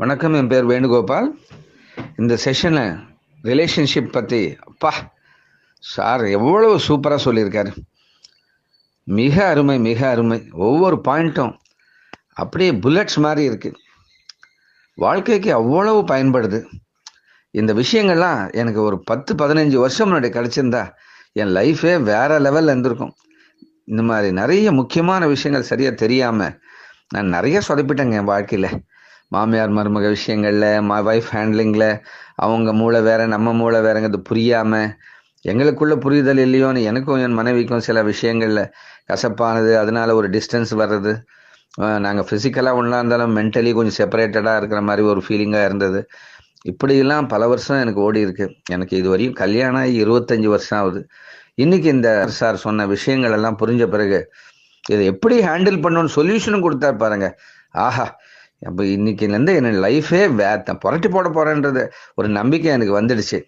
வணக்கம் என் பேர் வேணுகோபால். இந்த செஷனில் ரிலேஷன்ஷிப் பற்றி அப்பா சார் எவ்வளவு சூப்பராக சொல்லியிருக்காரு. மிக அருமை மிக அருமை. ஒவ்வொரு பாயிண்ட்டும் அப்படியே புல்லட்ஸ் மாதிரி இருக்குது வாழ்க்கைக்கு அவ்வளவு பயன்படுது. இந்த விஷயங்கள்லாம் எனக்கு ஒரு பத்து பதினஞ்சு வருஷம் முன்னாடி கிடச்சிருந்தா என் லைஃபே வேற லெவலில் இருந்திருக்கும். இந்த மாதிரி நிறைய முக்கியமான விஷயங்கள் சரியாக தெரியாமல் நான் நிறைய சொதப்பிட்டேங்க என் வாழ்க்கையில். மாமியார் மருமக விஷயங்களில் மா ஒய்ஃப் ஹேண்ட்லிங்கில் அவங்க மூளை வேற நம்ம மூளை வேறங்கிறது புரியாமல் எங்களுக்குள்ள புரிதல் இல்லையோன்னு எனக்கும் என் மனைவிக்கும் சில விஷயங்களில் கசப்பானது அதனால ஒரு டிஸ்டன்ஸ் வர்றது. நாங்கள் ஃபிசிக்கலாக ஒன்றா இருந்தாலும் மென்டலி கொஞ்சம் செப்பரேட்டடாக இருக்கிற மாதிரி ஒரு ஃபீலிங்காக இருந்தது. இப்படியெல்லாம் பல வருஷம் எனக்கு ஓடி இருக்கு. எனக்கு இது வரையும் கல்யாணம் ஆகி இருபத்தஞ்சி வருஷம் ஆகுது. இன்னைக்கு இந்த சார் சொன்ன விஷயங்கள் எல்லாம் புரிஞ்ச பிறகு இதை எப்படி ஹேண்டில் பண்ணணும்னு சொல்யூஷனும் கொடுத்தாரு பாருங்க. ஆஹா அப்போ இன்னைக்குலேருந்து என் லைஃபே வே புரட்டி போட போகிறேன்றது ஒரு நம்பிக்கை எனக்கு வந்துடுச்சு.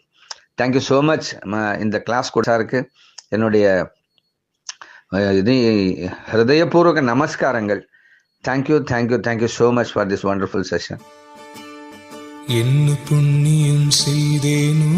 தேங்க்யூ ஸோ மச் இந்த கிளாஸ் கொடுத்தாருக்கு என்னுடைய இது ஹிருதயபூர்வக நமஸ்காரங்கள். Thank you thank you thank you so much for this wonderful session என்ன புண்ணியம் செய்தேனோ